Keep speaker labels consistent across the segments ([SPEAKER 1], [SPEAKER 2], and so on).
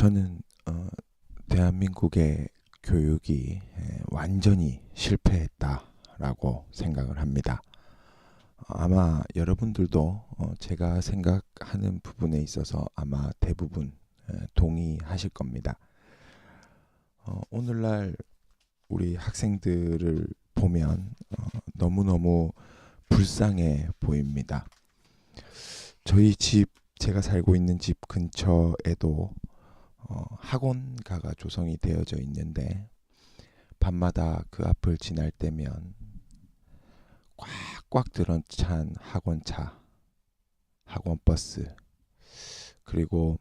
[SPEAKER 1] 저는 어, 대한민국의 교육이 에, 완전히 실패했다라고 생각을 합니다. 어, 아마 여러분들도 어, 제가 생각하는 부분에 있어서 아마 대부분 에, 동의하실 겁니다. 어, 오늘날 우리 학생들을 보면 어, 너무너무 불쌍해 보입니다. 저희 집 제가 살고 있는 집 근처에도 어, 학원가가 조성이 되어져 있는데 밤마다 그 앞을 지날 때면 꽉꽉 들어찬 학원차, 학원버스 그리고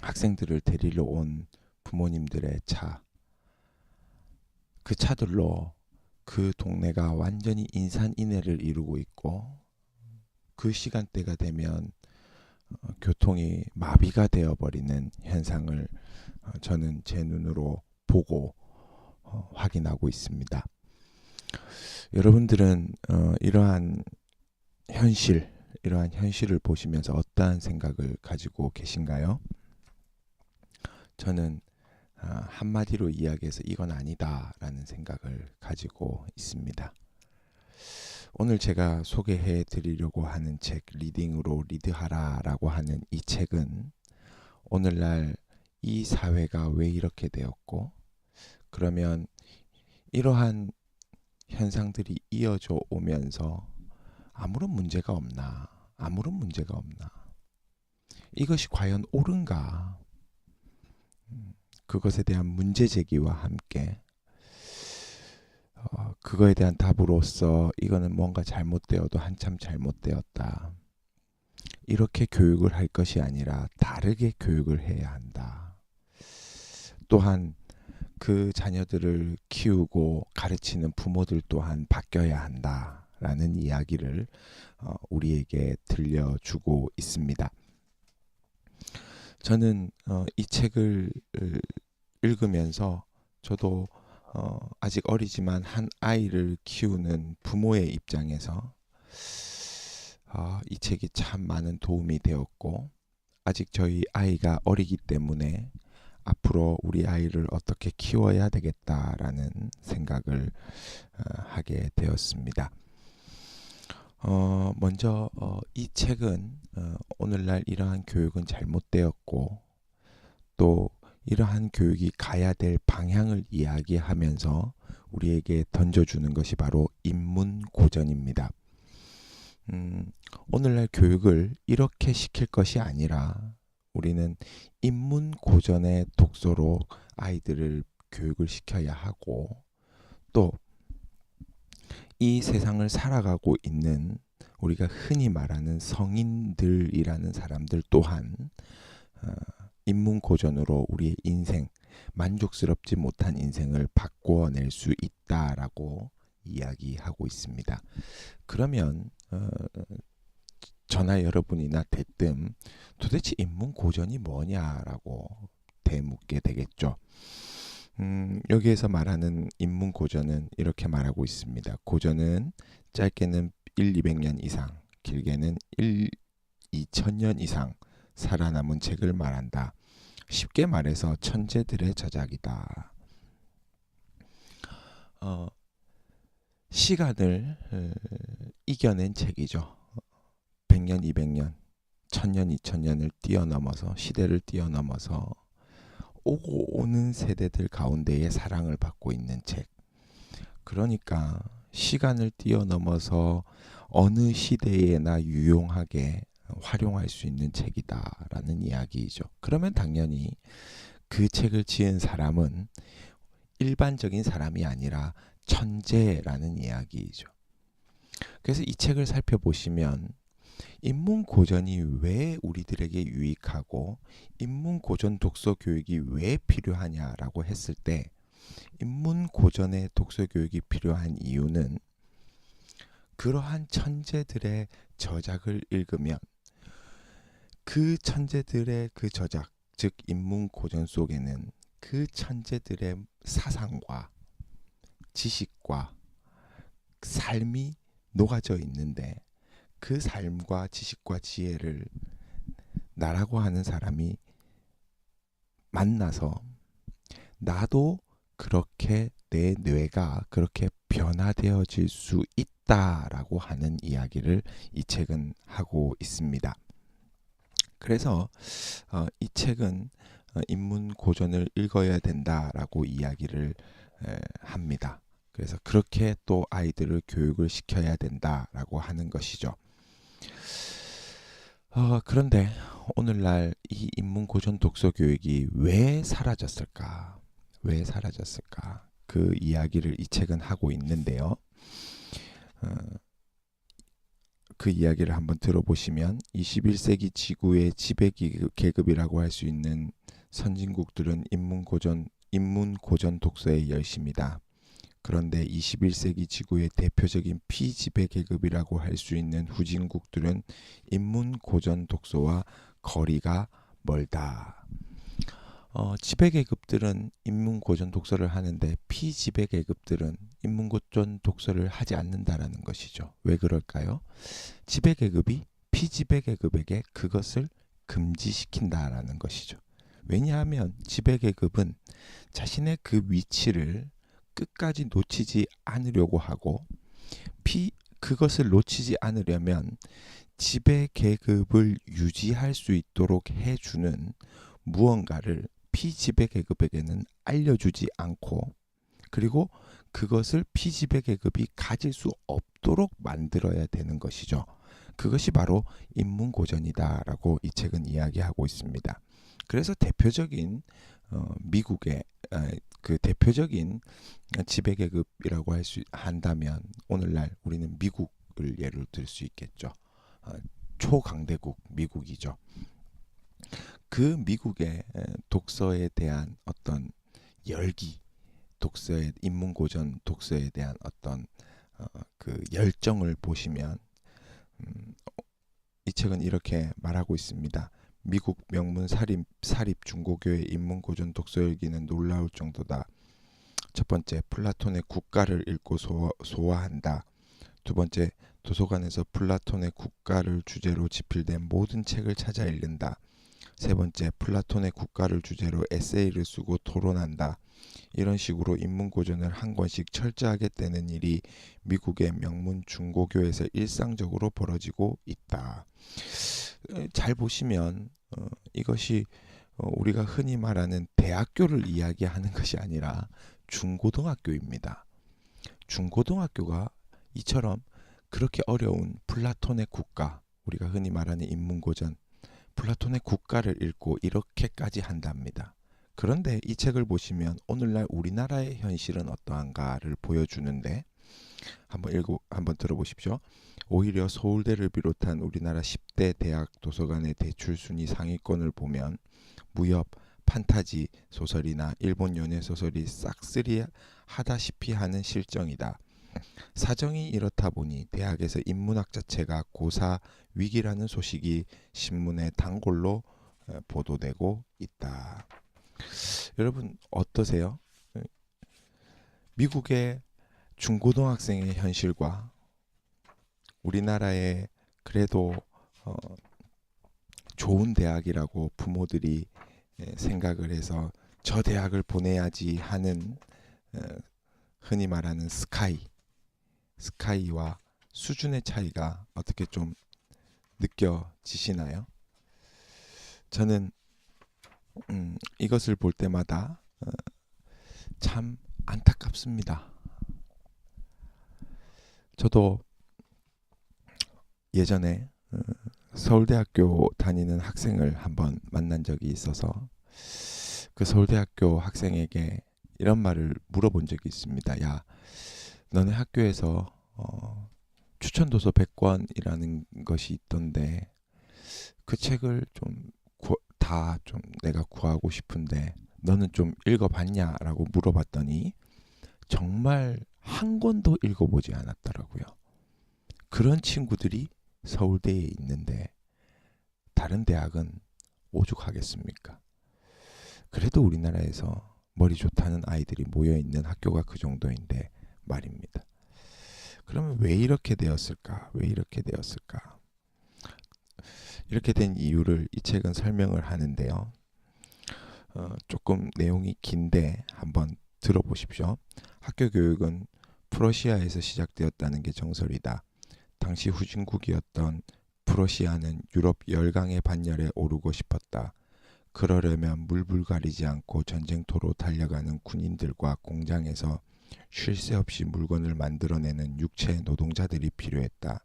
[SPEAKER 1] 학생들을 데리러 온 부모님들의 차, 그 차들로 그 동네가 완전히 인산인해를 이루고 있고 그 시간대가 되면 어, 교통이 마비가 되어버리는 현상을 어, 저는 제 눈으로 보고 어, 확인하고 있습니다. 여러분들은 어, 이러한 현실, 이러한 현실을 보시면서 어떠한 생각을 가지고 계신가요? 저는 아, 한마디로 이야기해서 이건 아니다라는 생각을 가지고 있습니다. 오늘 제가 소개해 드리려고 하는 책 리딩으로 리드하라라고 하는 이 책은 오늘날 이 사회가 왜 이렇게 되었고 그러면 이러한 현상들이 이어져 오면서 아무런 문제가 없나 아무런 문제가 없나 이것이 과연 옳은가? 음, 그것에 대한 문제 제기와 함께 어, 그거에 대한 답으로서 이거는 뭔가 잘못되어도 한참 잘못되었다. 이렇게 교육을 할 것이 아니라 다르게 교육을 해야 한다. 또한 그 자녀들을 키우고 가르치는 부모들 또한 바뀌어야 한다. 라는 이야기를 어, 우리에게 들려주고 있습니다. 저는 어, 이 책을 읽으면서 저도 어, 아직 어리지만 한 아이를 키우는 부모의 입장에서 아, 이 책이 참 많은 도움이 되었고 아직 저희 아이가 어리기 때문에 앞으로 우리 아이를 어떻게 키워야 되겠다라는 생각을 어, 하게 되었습니다. 어, 먼저 어, 이 책은 어, 오늘날 이러한 교육은 잘못되었고 또 이러한 교육이 가야 될 방향을 이야기하면서 우리에게 던져주는 것이 바로 인문고전입니다. 음, 오늘날 교육을 이렇게 시킬 것이 아니라 우리는 인문고전의 독서로 아이들을 교육을 시켜야 하고 또 이 세상을 살아가고 있는 우리가 흔히 말하는 성인들이라는 사람들 또한 어, 인문 고전으로 우리의 인생 만족스럽지 못한 인생을 바꿔낼 수 있다라고 이야기하고 있습니다. 그러면 어, 전화 여러분이나 대뜸 도대체 인문 고전이 뭐냐라고 대묻게 되겠죠. 음, 여기에서 말하는 인문 고전은 이렇게 말하고 있습니다. 고전은 짧게는 1, 200년 이상, 길게는 1, 2000년 이상 살아남은 책을 말한다. 쉽게 말해서 천재들의 저작이다. 어, 시간을 어, 이겨낸 책이죠. 100년, 200년, 1000년, 2000년을 뛰어넘어서 시대를 뛰어넘어서 오고 오는 세대들 가운데에 사랑을 받고 있는 책. 그러니까 시간을 뛰어넘어서 어느 시대에나 유용하게 활용할 수 있는 책이다라는 이야기이죠. 그러면 당연히 그 책을 지은 사람은 일반적인 사람이 아니라 천재라는 이야기이죠. 그래서 이 책을 살펴보시면 인문 고전이 왜 우리들에게 유익하고 인문 고전 독서 교육이 왜 필요하냐라고 했을 때 인문 고전의 독서 교육이 필요한 이유는 그러한 천재들의 저작을 읽으면 그 천재들의 그 저작, 즉 인문 고전 속에는 그 천재들의 사상과 지식과 삶이 녹아져 있는데 그 삶과 지식과 지혜를 나라고 하는 사람이 만나서 나도 그렇게 내 뇌가 그렇게 변화되어질 수 있다라고 하는 이야기를 이 책은 하고 있습니다. 그래서 어, 이 책은 어, 인문 고전을 읽어야 된다라고 이야기를 에, 합니다. 그래서 그렇게 또 아이들을 교육을 시켜야 된다라고 하는 것이죠. 어, 그런데 오늘날 이 인문 고전 독서 교육이 왜 사라졌을까? 왜 사라졌을까? 그 이야기를 이 책은 하고 있는데요. 어, 그 이야기를 한번 들어보시면 21세기 지구의 지배 계급이라고 할 수 있는 선진국들은 인문 고전 인문 고전 독서에 열심이다. 그런데 21세기 지구의 대표적인 피지배 계급이라고 할 수 있는 후진국들은 인문 고전 독서와 거리가 멀다. 어, 지배 계급 들은 인문 고전 독서를 하는데 피지배 계급들은 인문 고전 독서를 하지 않는다라는 것이죠. 왜 그럴까요? 지배 계급이 피지배 계급에게 그것을 금지시킨다라는 것이죠. 왜냐하면 지배 계급은 자신의 그 위치를 끝까지 놓치지 않으려고 하고 피 그것을 놓치지 않으려면 지배 계급을 유지할 수 있도록 해주는 무언가를 피지배 계급에게는 알려주지 않고 그리고 그것을 피지배 계급이 가질 수 없도록 만들어야 되는 것이죠. 그것이 바로 인문고전이다라고 이 책은 이야기하고 있습니다. 그래서 대표적인 어, 미국의 아, 그 대표적인 지배 계급이라고 할 수 한다면 오늘날 우리는 미국을 예를 들 수 있겠죠. 어, 초강대국 미국이죠. 그 미국의 독서에 대한 어떤 열기, 독서의 인문고전 독서에 대한 어떤 어, 그 열정을 보시면 음, 이 책은 이렇게 말하고 있습니다. 미국 명문 사립, 사립 중고교의 인문고전 독서 열기는 놀라울 정도다. 첫 번째, 플라톤의 국가를 읽고 소화, 소화한다. 두 번째, 도서관에서 플라톤의 국가를 주제로 집필된 모든 책을 찾아 읽는다. 세 번째, 플라톤의 국가를 주제로 에세이를 쓰고 토론한다. 이런 식으로 인문고전을 한 권씩 철저하게 떼는 일이 미국의 명문 중고교에서 일상적으로 벌어지고 있다. 잘 보시면 어, 이것이 어, 우리가 흔히 말하는 대학교를 이야기하는 것이 아니라 중고등학교입니다. 중고등학교가 이처럼 그렇게 어려운 플라톤의 국가, 우리가 흔히 말하는 인문고전, 플라톤의 국가를 읽고 이렇게까지 한답니다. 그런데 이 책을 보시면 오늘날 우리나라의 현실은 어떠한가를 보여주는데 한번 읽고 한번 들어보십시오. 오히려 서울대를 비롯한 우리나라 10대 대학 도서관의 대출 순위 상위권을 보면 무협, 판타지 소설이나 일본 연애 소설이 싹쓸이 하다시피 하는 실정이다. 사정이 이렇다 보니 대학에서 인문학 자체가 고사 위기라는 소식이 신문에 단골로 보도되고 있다. 여러분 어떠세요? 미국의 중고등학생의 현실과 우리나라의 그래도 어, 좋은 대학이라고 부모들이 생각을 해서 저 대학을 보내야지 하는 어, 흔히 말하는 스카이 스카이와 수준의 차이가 어떻게 좀 느껴지시나요? 저는 음, 이것을 볼 때마다 어, 참 안타깝습니다. 저도 예전에 어, 서울대학교 다니는 학생을 한번 만난 적이 있어서 그 서울대학교 학생에게 이런 말을 물어본 적이 있습니다. 야, 너네 학교에서 어, 추천 도서 100권이라는 것이 있던데 그 책을 좀다좀 내가 구하고 싶은데 너는 좀 읽어봤냐라고 물어봤더니 정말 한 권도 읽어보지 않았더라고요. 그런 친구들이 서울대에 있는데 다른 대학은 오죽하겠습니까? 그래도 우리나라에서 머리 좋다는 아이들이 모여 있는 학교가 그 정도인데 말입니다. 그러면 왜 이렇게 되었을까? 왜 이렇게 되었을까? 이렇게 된 이유를 이 책은 설명을 하는데요. 어, 조금 내용이 긴데 한번 들어보십시오. 학교 교육은 프러시아에서 시작되었다는 게 정설이다. 당시 후진국이었던 프러시아는 유럽 열강의 반열에 오르고 싶었다. 그러려면 물불 가리지 않고 전쟁터로 달려가는 군인들과 공장에서 쉴 새 없이 물건을 만들어내는 육체 노동자들이 필요했다.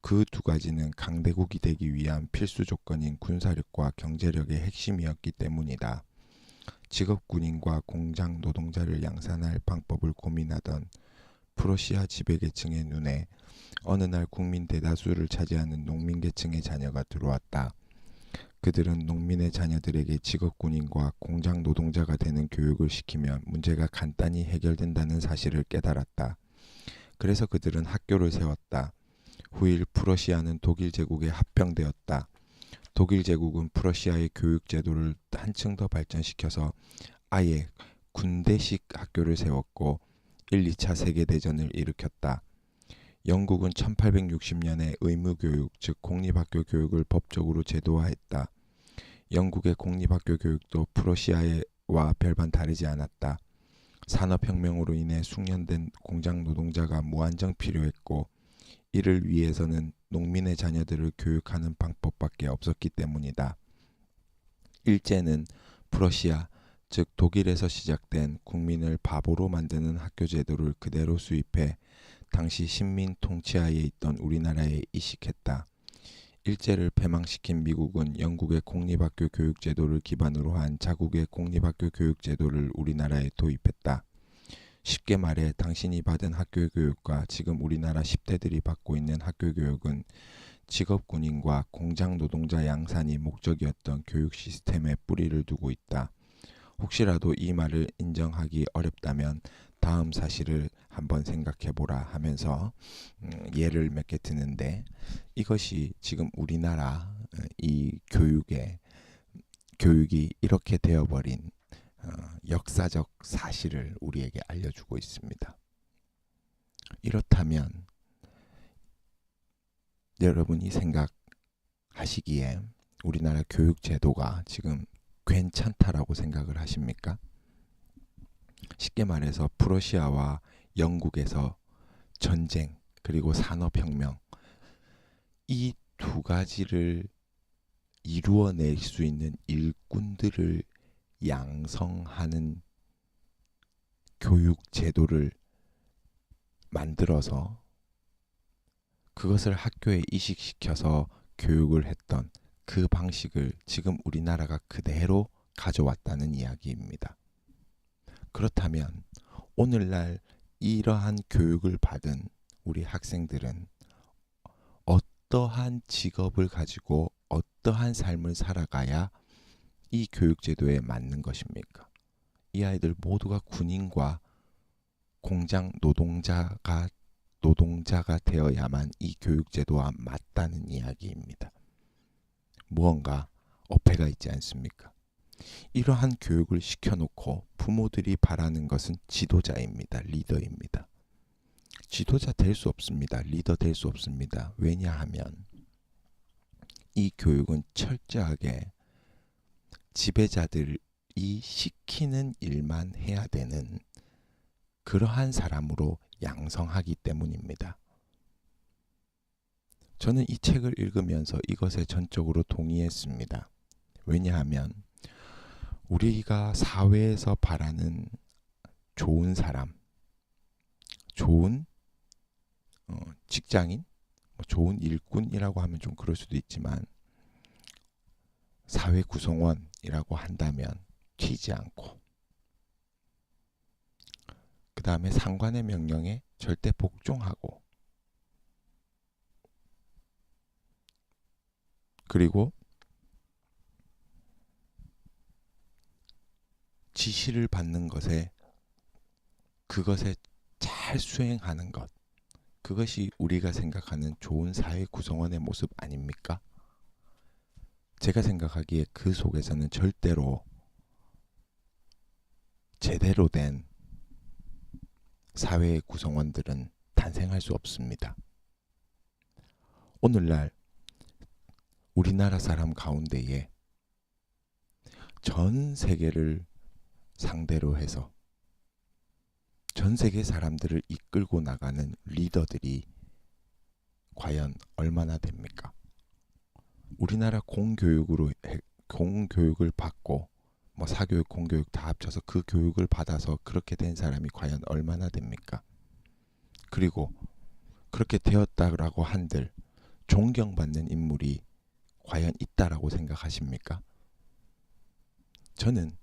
[SPEAKER 1] 그 두 가지는 강대국이 되기 위한 필수 조건인 군사력과 경제력의 핵심이었기 때문이다. 직업 군인과 공장 노동자를 양산할 방법을 고민하던 프러시아 지배계층의 눈에 어느 날 국민 대다수를 차지하는 농민계층의 자녀가 들어왔다. 그들은 농민의 자녀들에게 직업 군인과 공장 노동자가 되는 교육을 시키면 문제가 간단히 해결된다는 사실을 깨달았다. 그래서 그들은 학교를 세웠다. 후일 프러시아는 독일 제국에 합병되었다. 독일 제국은 프러시아의 교육 제도를 한층 더 발전시켜서 아예 군대식 학교를 세웠고 1, 2차 세계 대전을 일으켰다. 영국은 1860년에 의무교육, 즉 공립학교 교육을 법적으로 제도화했다. 영국의 공립학교 교육도 프러시아와 별반 다르지 않았다. 산업혁명으로 인해 숙련된 공장 노동자가 무한정 필요했고 이를 위해서는 농민의 자녀들을 교육하는 방법밖에 없었기 때문이다. 일제는 프러시아, 즉 독일에서 시작된 국민을 바보로 만드는 학교 제도를 그대로 수입해 당시 식민 통치하에 있던 우리나라에 이식했다. 일제를 패망시킨 미국은 영국의 공립학교 교육 제도를 기반으로 한 자국의 공립학교 교육 제도를 우리나라에 도입했다. 쉽게 말해 당신이 받은 학교 교육과 지금 우리나라 10대들이 받고 있는 학교 교육은 직업 군인과 공장 노동자 양산이 목적이었던 교육 시스템에 뿌리를 두고 있다. 혹시라도 이 말을 인정하기 어렵다면 다음 사실을 한번 생각해 보라 하면서 음, 예를 몇 개 드는데 이것이 지금 우리나라 어, 이 교육의 교육이 이렇게 되어버린 어, 역사적 사실을 우리에게 알려주고 있습니다. 이렇다면 여러분이 생각하시기에 우리나라 교육 제도가 지금 괜찮다라고 생각을 하십니까? 쉽게 말해서 프러시아와 영국에서 전쟁 그리고 산업혁명 이 두 가지를 이루어낼 수 있는 일꾼들을 양성하는 교육 제도를 만들어서 그것을 학교에 이식시켜서 교육을 했던 그 방식을 지금 우리나라가 그대로 가져왔다는 이야기입니다. 그렇다면 오늘날 이러한 교육을 받은 우리 학생들은 어떠한 직업을 가지고 어떠한 삶을 살아가야 이 교육제도에 맞는 것입니까? 이 아이들 모두가 군인과 공장 노동자가 노동자가 되어야만 이 교육제도와 맞다는 이야기입니다. 무언가 어폐가 있지 않습니까? 이러한 교육을 시켜놓고 부모들이 바라는 것은 지도자입니다. 리더입니다. 지도자 될 수 없습니다. 리더 될 수 없습니다. 왜냐하면 이 교육은 철저하게 지배자들이 시키는 일만 해야 되는 그러한 사람으로 양성하기 때문입니다. 저는 이 책을 읽으면서 이것에 전적으로 동의했습니다. 왜냐하면 우리가 사회에서 바라는 좋은 사람, 좋은 어, 직장인, 뭐 좋은 일꾼이라고 하면 좀 그럴 수도 있지만 사회 구성원이라고 한다면 튀지 않고 그 다음에 상관의 명령에 절대 복종하고 그리고 지시를 받는 것에 그것에 잘 수행하는 것 그것이 우리가 생각하는 좋은 사회 구성원의 모습 아닙니까? 제가 생각하기에 그 속에서는 절대로 제대로 된 사회의 구성원들은 탄생할 수 없습니다. 오늘날 우리나라 사람 가운데에 전 세계를 상대로 해서 전 세계 사람들을 이끌고 나가는 리더들이 과연 얼마나 됩니까? 우리나라 공교육으로 해- 공교육을 받고 뭐 사교육, 공교육 다 합쳐서 그 교육을 받아서 그렇게 된 사람이 과연 얼마나 됩니까? 그리고 그렇게 되었다라고 한들 존경받는 인물이 과연 있다라고 생각하십니까? 저는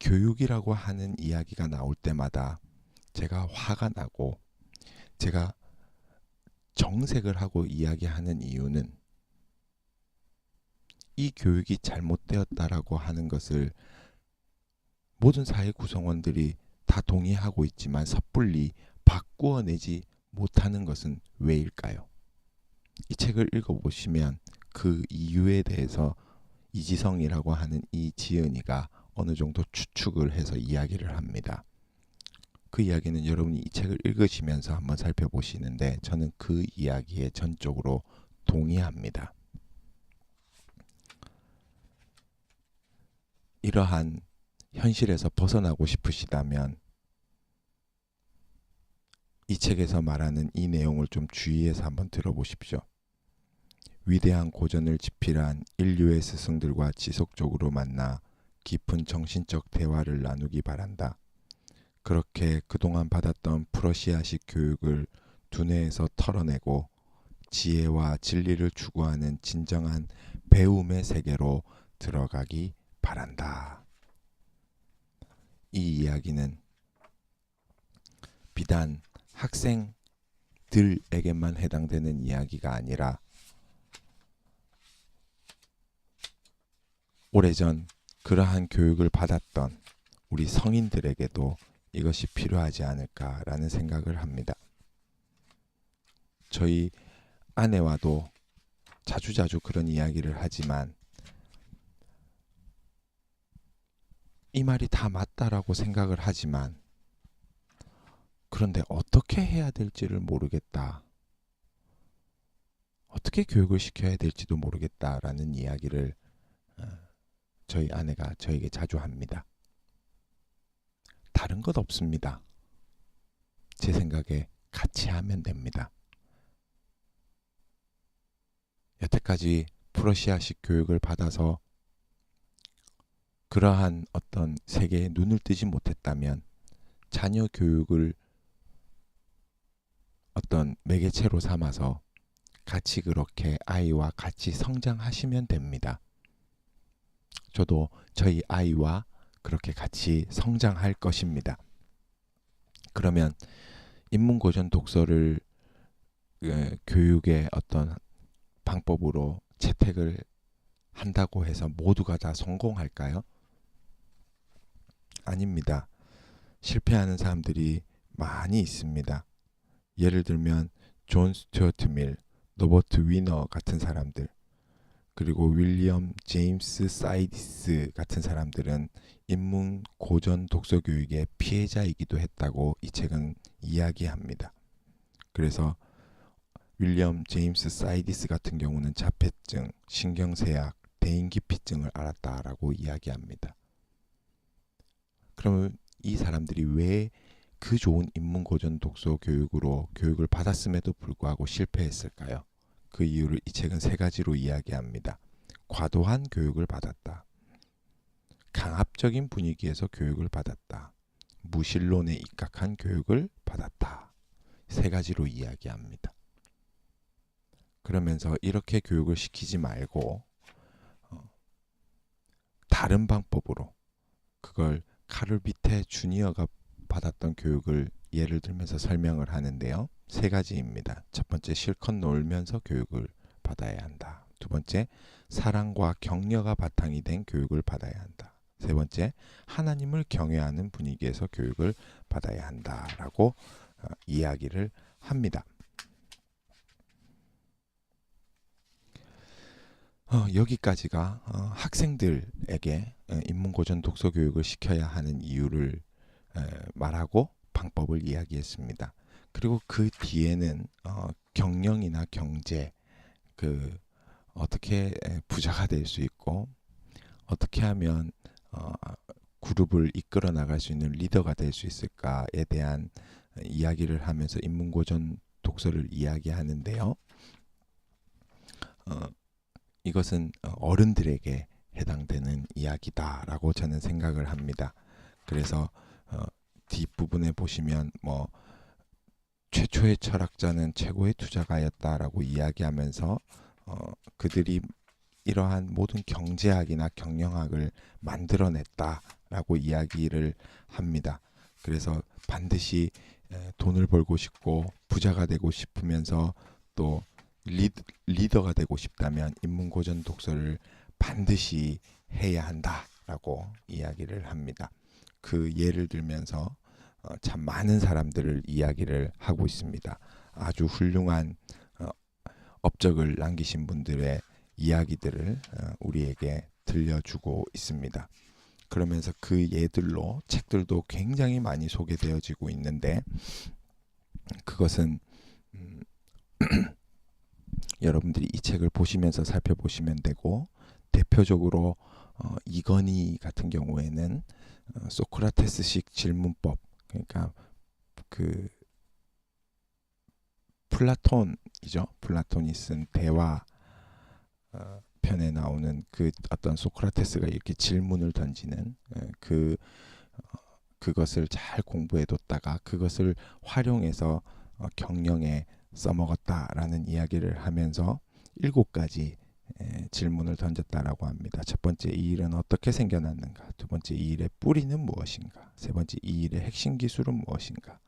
[SPEAKER 1] 교육이라고 하는 이야기가 나올 때마다 제가 화가 나고 제가 정색을 하고 이야기하는 이유는 이 교육이 잘못되었다라고 하는 것을 모든 사회 구성원들이 다 동의하고 있지만 섣불리 바꾸어내지 못하는 것은 왜일까요? 이 책을 읽어보시면 그 이유에 대해서 이지성이라고 하는 이 지은이가 어느 정도 추측을 해서 이야기를 합니다. 그 이야기는 여러분이 이 책을 읽으시면서 한번 살펴보시는데 저는 그 이야기에 전적으로 동의합니다. 이러한 현실에서 벗어나고 싶으시다면 이 책에서 말하는 이 내용을 좀 주의해서 한번 들어보십시오. 위대한 고전을 집필한 인류의 스승들과 지속적으로 만나 깊은 정신적 대화를 나누기 바란다. 그렇게 그동안 받았던 프러시아식 교육을 두뇌에서 털어내고 지혜와 진리를 추구하는 진정한 배움의 세계로 들어가기 바란다. 이 이야기는 비단 학생들에게만 해당되는 이야기가 아니라 오래전 그러한 교육을 받았던 우리 성인들에게도 이것이 필요하지 않을까라는 생각을 합니다. 저희 아내와도 자주자주 그런 이야기를 하지만 이 말이 다 맞다라고 생각을 하지만 그런데 어떻게 해야 될지를 모르겠다. 어떻게 교육을 시켜야 될지도 모르겠다라는 이야기를 어, 저희 아내가 저에게 자주 합니다. 다른 것 없습니다. 제 생각에 같이 하면 됩니다. 여태까지 프러시아식 교육을 받아서 그러한 어떤 세계에 눈을 뜨지 못했다면 자녀 교육을 어떤 매개체로 삼아서 같이 그렇게 아이와 같이 성장하시면 됩니다. 저도 저희 아이와 그렇게 같이 성장할 것입니다. 그러면 인문고전 독서를 그, 교육의 어떤 방법으로 채택을 한다고 해서 모두가 다 성공할까요? 아닙니다. 실패하는 사람들이 많이 있습니다. 예를 들면 존 스튜어트 밀, 로버트 위너 같은 사람들, 그리고 윌리엄 제임스 사이디스 같은 사람들은 인문 고전 독서 교육의 피해자이기도 했다고 이 책은 이야기합니다. 그래서 윌리엄 제임스 사이디스 같은 경우는 자폐증, 신경쇠약, 대인기피증을 앓았다라고 이야기합니다. 그러면 이 사람들이 왜 그 좋은 인문고전 독서 교육으로 교육을 받았음에도 불구하고 실패했을까요? 그 이유를 이 책은 세 가지로 이야기합니다. 과도한 교육을 받았다. 강압적인 분위기에서 교육을 받았다. 무신론에 입각한 교육을 받았다. 세 가지로 이야기합니다. 그러면서 이렇게 교육을 시키지 말고 어, 다른 방법으로 그걸 카를비테 주니어가 받았던 교육을 예를 들면서 설명을 하는데요. 세 가지입니다. 첫 번째 실컷 놀면서 교육을 받아야 한다. 두 번째 사랑과 격려가 바탕이 된 교육을 받아야 한다. 세 번째 하나님을 경외하는 분위기에서 교육을 받아야 한다라고 어, 이야기를 합니다. 어, 여기까지가 어, 학생들에게 어, 인문고전 독서 교육을 시켜야 하는 이유를 에, 말하고 방법을 이야기했습니다. 그리고 그 뒤에는 어, 경영이나 경제 그 어떻게 에, 부자가 될 수 있고 어떻게 하면 어, 그룹을 이끌어 나갈 수 있는 리더가 될 수 있을까에 대한 이야기를 하면서 인문고전 독서를 이야기하는데요. 어, 이것은 어른들에게 해당되는 이야기다라고 저는 생각을 합니다. 그래서 어, 뒷부분에 보시면 뭐 최초의 철학자는 최고의 투자가였다라고 이야기하면서 어, 그들이 이러한 모든 경제학이나 경영학을 만들어냈다라고 이야기를 합니다. 그래서 반드시 에, 돈을 벌고 싶고 부자가 되고 싶으면서 또 리드, 리더 가 되고 싶다면 인문고전 독서를 반드시 해야 한다라고 이야기를 합니다. 그 예를 들면서 어, 참 많은 사람들을 이야기를 하고 있습니다. 아주 훌륭한 어, 업적을 남기신 분들의 이야기들을 어, 우리에게 들려주고 있습니다. 그러면서 그 예들로 책들도 굉장히 많이 소개되어지고 있는데 그것은 음, 여러분들이 이 책을 보시면서 살펴보시면 되고 대표적으로 어, 이건희 같은 경우에는 어, 소크라테스식 질문법 그러니까 그 플라톤이죠. 플라톤이 쓴 대화 어, 편에 나오는 그 어떤 소크라테스가 이렇게 질문을 던지는 예, 그 어, 그것을 잘 공부해뒀다가 그것을 활용해서 어, 경영에 써먹었다라는 이야기를 하면서 일곱 가지 에, 질문을 던졌다라고 합니다. 첫 번째 이 일은 어떻게 생겨났는가? 두 번째 이 일의 뿌리는 무엇인가? 세 번째 이 일의 핵심 기술은 무엇인가?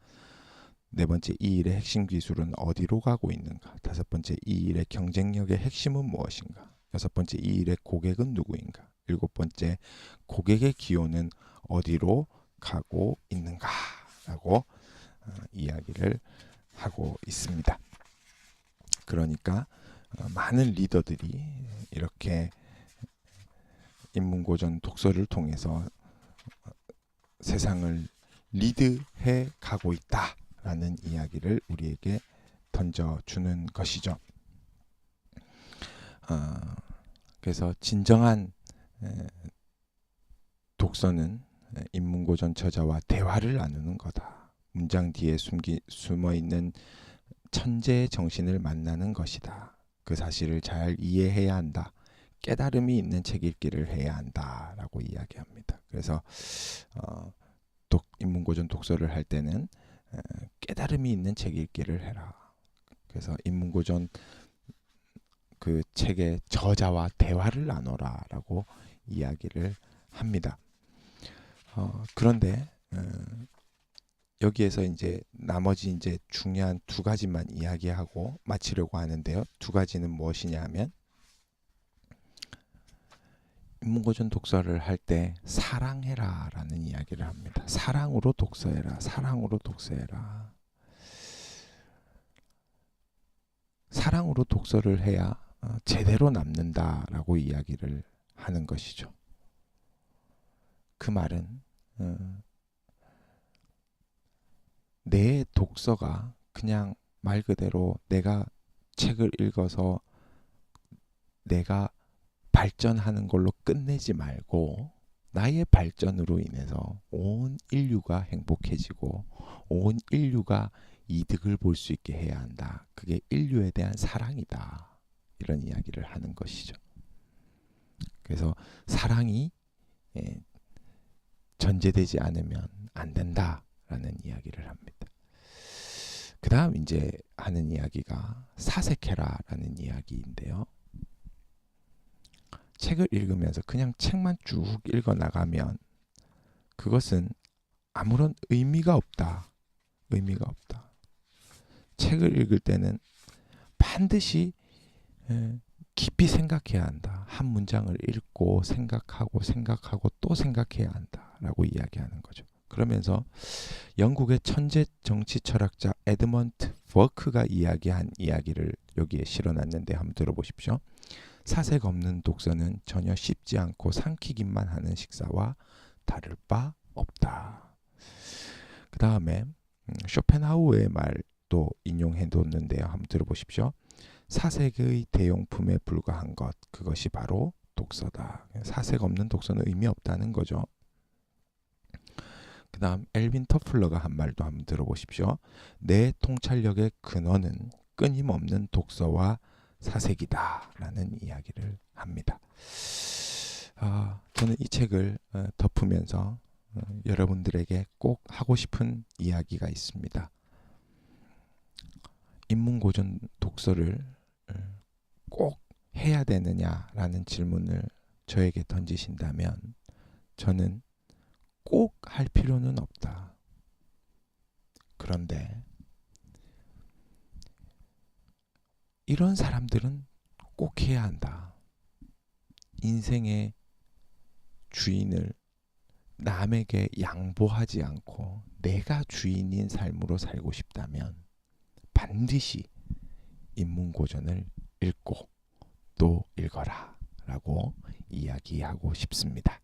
[SPEAKER 1] 네 번째 이 일의 핵심 기술은 어디로 가고 있는가? 다섯 번째 이 일의 경쟁력의 핵심은 무엇인가? 여섯 번째 이 일의 고객은 누구인가? 일곱 번째 고객의 기호는 어디로 가고 있는가? 라고 어, 이야기를 하고 있습니다. 그러니까 어, 많은 리더들이 이렇게 인문고전 독서를 통해서 어, 세상을 리드해 가고 있다라는 이야기를 우리에게 던져주는 것이죠. 어, 그래서 진정한 에, 독서는 인문고전 저자와 대화를 나누는 거다. 문장 뒤에 숨기, 숨어 있는 천재의 정신을 만나는 것이다. 그 사실을 잘 이해해야 한다. 깨달음이 있는 책 읽기를 해야 한다라고 이야기합니다. 그래서 어, 독 인문고전 독서를 할 때는 에, 깨달음이 있는 책 읽기를 해라. 그래서 인문고전 그 책의 저자와 대화를 나눠라라고 이야기를 합니다. 어, 그런데 어, 여기에서 이제 나머지 이제 중요한 두 가지만 이야기하고 마치려고 하는데요. 두 가지는 무엇이냐 하면 인문고전 독서를 할 때 사랑해라 라는 이야기를 합니다. 사랑으로 독서해라. 사랑으로 독서해라. 사랑으로 독서를 해야 어, 제대로 남는다라고 이야기를 하는 것이죠. 그 말은 어, 내 독서가 그냥 말 그대로 내가 책을 읽어서 내가 발전하는 걸로 끝내지 말고 나의 발전으로 인해서 온 인류가 행복해지고 온 인류가 이득을 볼 수 있게 해야 한다. 그게 인류에 대한 사랑이다. 이런 이야기를 하는 것이죠. 그래서 사랑이 예, 전제되지 않으면 안 된다 라는 이야기를 합니다. 그 다음 이제 하는 이야기가 사색해라 라는 이야기인데요. 책을 읽으면서 그냥 책만 쭉 읽어 나가면 그것은 아무런 의미가 없다. 의미가 없다. 책을 읽을 때는 반드시 깊이 생각해야 한다. 한 문장을 읽고 생각하고 생각하고 또 생각해야 한다라고 이야기하는 거죠. 그러면서 영국의 천재 정치 철학자 에드먼트 버크가 이야기한 이야기를 여기에 실어놨는데 한번 들어보십시오. 사색 없는 독서는 전혀 쉽지 않고 삼키기만 하는 식사와 다를 바 없다. 그 다음에 음, 쇼펜하우의 말도 인용해 뒀는데요. 한번 들어보십시오. 사색의 대용품에 불과한 것 그것이 바로 독서다. 사색 없는 독서는 의미 없다는 거죠. 그 다음 엘빈 터플러가 한 말도 한번 들어보십시오. 내 통찰력의 근원은 끊임없는 독서와 사색이다 라는 이야기를 합니다. 아, 저는 이 책을 어, 덮으면서 어, 여러분들에게 꼭 하고 싶은 이야기가 있습니다. 인문고전 독서를 어, 꼭 해야 되느냐라는 질문을 저에게 던지신다면 저는 꼭 할 필요는 없다. 그런데 이런 사람들은 꼭 해야 한다. 인생의 주인을 남에게 양보하지 않고 내가 주인인 삶으로 살고 싶다면 반드시 인문고전을 읽고 또 읽어라 라고 이야기하고 싶습니다.